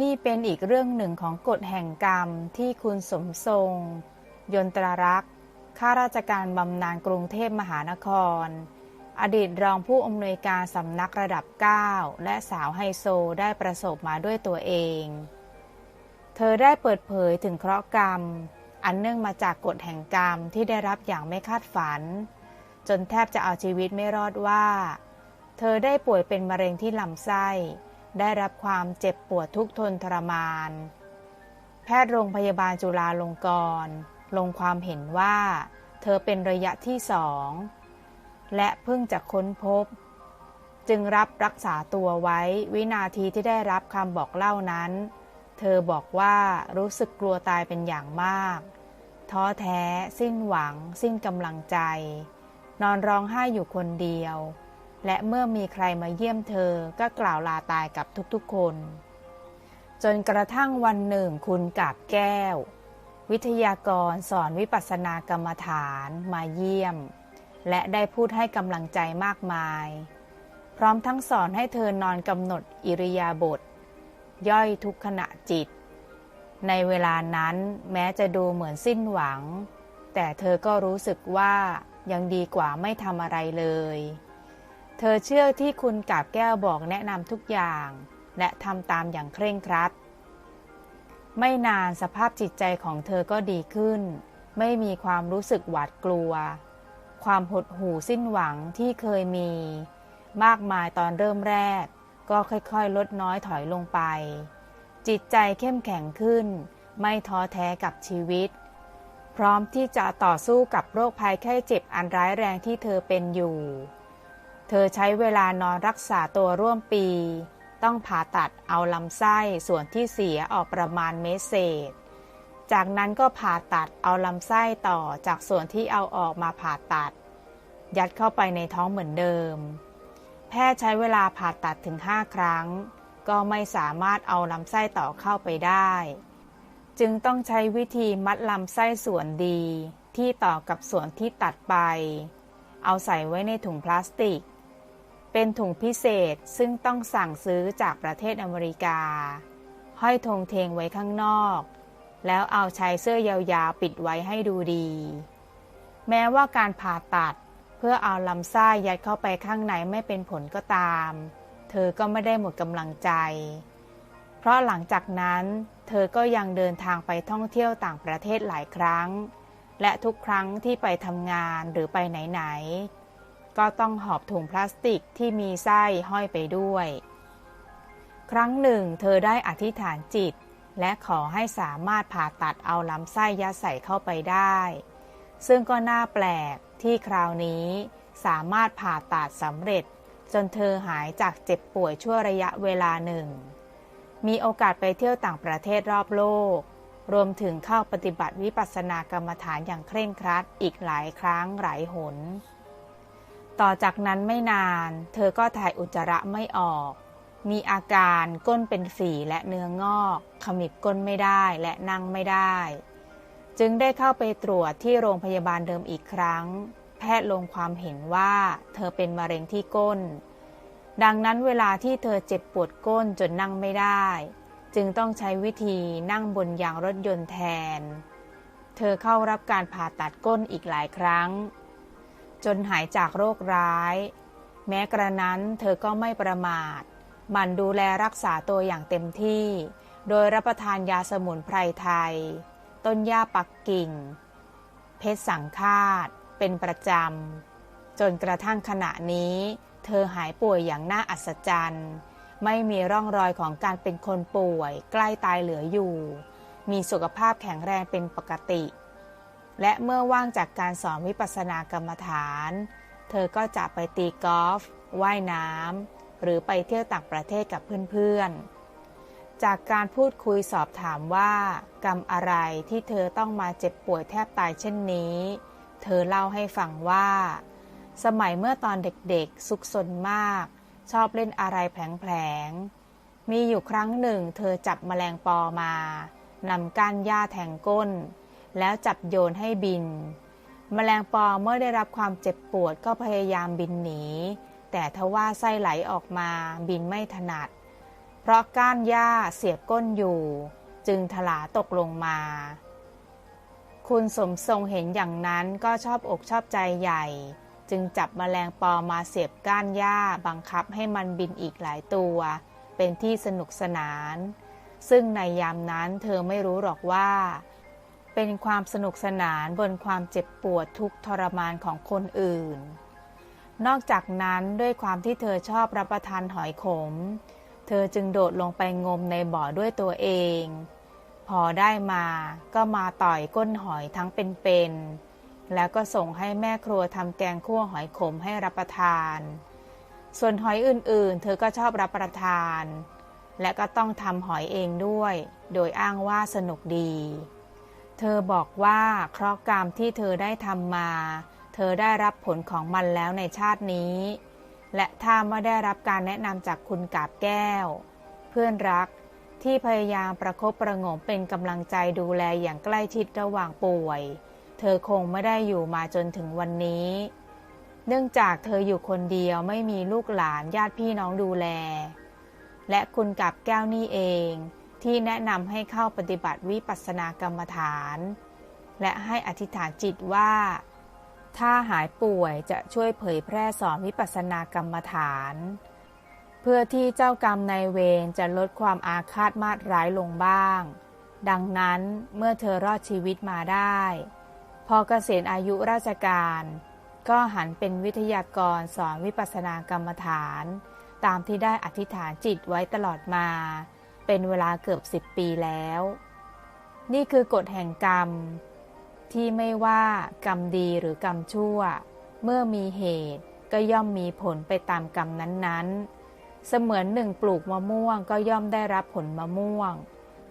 นี่เป็นอีกเรื่องหนึ่งของกฎแห่งกรรมที่คุณสมทรง ยนตรารักษ์ข้าราชการบำนาญกรุงเทพมหานคร อดีตรองผู้อำนวยการสำนักระดับ 9 และสาวไฮโซได้ประสบมาด้วยตัวเอง เธอได้เปิดเผยถึงเคราะห์กรรม อันเนื่องมาจากกฎแห่งกรรมที่ได้รับอย่างไม่คาดฝัน จนแทบจะเอาชีวิตไม่รอดว่า เธอได้ป่วยเป็นมะเร็งที่ลำไส้ ได้รับความเจ็บปวดทุกทนทรมาน แพทย์โรงพยาบาลจุฬาลงกรณ์ลงความเห็นว่า เธอเป็นระยะที่สอง และเพิ่งจะค้นพบ จึงรับรักษาตัวไว้วินาทีที่ได้รับคำบอกเล่านั้น เธอบอกว่ารู้สึกกลัวตายเป็นอย่างมาก ท้อแท้ สิ้นหวัง สิ้นกำลังใจ นอนร้องไห้อยู่คนเดียว และเมื่อมีใครมาเยี่ยมเธอก็กล่าวลาตายกับทุกๆคน จนกระทั่งวันหนึ่งคุณกาบแก้ว วิทยากรสอนวิปัสสนากรรมฐานมาเยี่ยม และได้พูดให้กำลังใจมากมาย พร้อมทั้งสอนให้เธอนอนกำหนดอิริยาบถย่อยทุกขณะจิต ในเวลานั้นแม้จะดูเหมือนสิ้นหวัง แต่เธอก็รู้สึกว่ายังดีกว่าไม่ทำอะไรเลย เธอเชื่อที่คุณกาบแก้วบอกแนะนำทุกอย่าง และทำตามอย่างเคร่งครัด ไม่นานสภาพจิตใจของเธอก็ดีขึ้น ไม่มีความรู้สึกหวาดกลัว ความหดหู่สิ้นหวังที่เคยมี มากมายตอนเริ่มแรก ก็ค่อยๆ ลดน้อยถอยลงไป จิตใจเข้มแข็งขึ้น ไม่ท้อแท้กับชีวิต พร้อมที่จะต่อสู้กับโรคภัยไข้เจ็บอันร้ายแรงที่เธอเป็นอยู่ เธอใช้เวลานอนรักษาตัวร่วมปี ต้องผ่าตัดเอาลำไส้ส่วนที่เสียออกประมาณเมตรเศษ จากนั้นก็ผ่าตัดเอาลำไส้ต่อจากส่วนที่เอาออกมาผ่าตัด ยัดเข้าไปในท้องเหมือนเดิม แพทย์ใช้เวลาผ่าตัดถึง 5 ครั้ง ก็ไม่สามารถเอาลำไส้ต่อเข้าไปได้ จึงต้องใช้วิธีมัดลำไส้ส่วนดีที่ต่อกับส่วนที่ตัดไป เอาใส่ไว้ในถุงพลาสติก เป็นถุงพิเศษซึ่งต้องสั่งซื้อจากประเทศอเมริกา ห้อยธงเทงไว้ข้างนอก แล้วเอาชายเสื้อยาวๆปิดไว้ให้ดูดี แม้ว่าการผ่าตัดเพื่อเอาลำไส้ยัดเข้าไปข้างในไม่เป็นผลก็ตาม เธอก็ไม่ได้หมดกำลังใจ เพราะหลังจากนั้น เธอก็ยังเดินทางไปท่องเที่ยวต่างประเทศหลายครั้ง และทุกครั้งที่ไปทำงานหรือไปไหนๆ ก็ต้องหอบถุงพลาสติกที่มีไส้ห้อยไปด้วย ครั้งหนึ่ง เธอได้อธิษฐานจิต และขอให้สามารถผ่าตัดเอาลำไส้ยัดใส่เข้าไปได้ ซึ่งก็น่าแปลกที่คราวนี้สามารถผ่าตัดสำเร็จ จนเธอหายจากเจ็บป่วยชั่วระยะเวลาหนึ่ง มีโอกาสไปเที่ยวต่างประเทศรอบโลก รวมถึงเข้าปฏิบัติวิปัสสนากรรมฐานอย่างเคร่งครัดอีกหลายครั้งหลายหน ต่อจากนั้นไม่นาน เธอก็ถ่ายอุจจาระไม่ออก มีอาการก้นเป็นฝีและเนื้องอกขมิบก้นไม่ได้และนั่งไม่ได้ จึงได้เข้าไปตรวจที่โรงพยาบาลเดิมอีกครั้ง แพทย์ลงความเห็นว่าเธอเป็นมะเร็งที่ก้น ดังนั้นเวลาที่เธอเจ็บปวดก้นจนนั่งไม่ได้ จึงต้องใช้วิธีนั่งบนยางรถยนต์แทน เธอเข้ารับการผ่าตัดก้นอีกหลายครั้ง จนหายจากโรคร้าย แม้กระนั้นเธอก็ไม่ประมาทหมั่นดูแลรักษาตัวอย่างเต็มที่ โดยรับประทานยาสมุนไพรไทย ต้นหญ้าปักกิ่ง เพชรสังคาต เป็นประจำ จนกระทั่งขณะนี้ เธอหายป่วยอย่างน่าอัศจรรย์ ไม่มีร่องรอยของการเป็นคนป่วย ใกล้ตายเหลืออยู่ มีสุขภาพแข็งแรงเป็นปกติ และเมื่อว่างจากการสอนวิปัสสนากรรมฐาน เธอก็จะไปตีกอล์ฟว่ายน้ำ หรือไปเที่ยวต่างประเทศกับเพื่อนๆ จากการพูดคุยสอบถามว่า กรรมอะไรที่เธอต้องมาเจ็บป่วยแทบตายเช่นนี้ เธอเล่าให้ฟังว่า สมัยเมื่อตอนเด็กๆ สุขสนมาก ชอบเล่นอะไรแผลงๆ มีอยู่ครั้งหนึ่ง เธอจับแมลงปอมานำก้านหญ้าแทงก้น แล้วจับโยนให้บิน แมลงปอเมื่อได้รับความเจ็บปวดก็พยายามบินหนี แต่ทว่าไส้ไหลออกมาบินไม่ถนัด เพราะก้านหญ้าเสียบก้นอยู่ จึงถลาตกลงมา คุณสมทรงเห็นอย่างนั้นก็ชอบอกชอบใจใหญ่ จึงจับแมลงปอมาเสียบก้านหญ้าบังคับให้มันบินอีกหลายตัว เป็นที่สนุกสนาน ซึ่งในยามนั้นเธอไม่รู้หรอกว่า เป็นความสนุกสนานบนความเจ็บปวดทุกทรมานของคนอื่น นอกจากนั้นด้วยความที่เธอชอบรับประทานหอยขม เธอจึงโดดลงไปงมในบ่อด้วยตัวเอง พอได้มาก็มาต่อยก้นหอยทั้งเป็นๆ แล้วก็ส่งให้แม่ครัวทำแกงคั่วหอยขมให้รับประทาน ส่วนหอยอื่นๆ เธอก็ชอบรับประทาน และก็ต้องทำหอยเองด้วย โดยอ้างว่าสนุกดี เธอบอกว่าเคราะห์กรรมที่เธอได้ทำมา เธอได้รับผลของมันแล้วในชาตินี้ และถ้าไม่ได้รับการแนะนำจากคุณกาบแก้ว เพื่อนรักที่พยายามประคบประงมเป็นกำลังใจดูแลอย่างใกล้ชิดระหว่างป่วย เธอคงไม่ได้อยู่มาจนถึงวันนี้ เนื่องจากเธออยู่คนเดียวไม่มีลูกหลานญาติพี่น้องดูแล และคุณกับแก้วนี่เอง ที่แนะนำให้เข้าปฏิบัติวิปัสสนากรรมฐาน และให้อธิษฐานจิตว่า ถ้าหายป่วยจะช่วยเผยแพร่สอนวิปัสสนากรรมฐาน เพื่อที่เจ้ากรรมนายเวรจะลดความอาฆาตมาตร้ายลงบ้าง ดังนั้นเมื่อเธอรอดชีวิตมาได้ พอเกษียณอายุราชการ ก็หันเป็นวิทยากรสอนวิปัสสนากรรมฐาน ตามที่ได้อธิษฐานจิตไว้ตลอดมา เป็นเวลาเกือบสิบปีแล้ว นี่คือกฎแห่งกรรม ที่ไม่ว่ากรรมดีหรือกรรมชั่ว เมื่อมีเหตุก็ย่อมมีผลไปตามกรรมนั้นๆ เสมือนหนึ่งปลูกมะม่วงก็ย่อมได้รับผลมะม่วง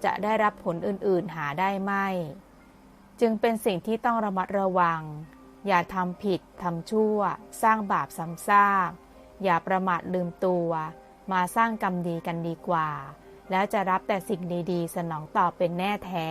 จะได้รับผลอื่นๆหาได้ไม่ จึงเป็นสิ่งที่ต้องระมัดระวัง อย่าทำผิดทำชั่ว สร้างบาปซ้ำซากอย่าประมาทลืมตัว มาสร้างกรรมดีกันดีกว่า แล้วจะรับแต่สิ่งดีๆ สนองตอบเป็นแน่แท้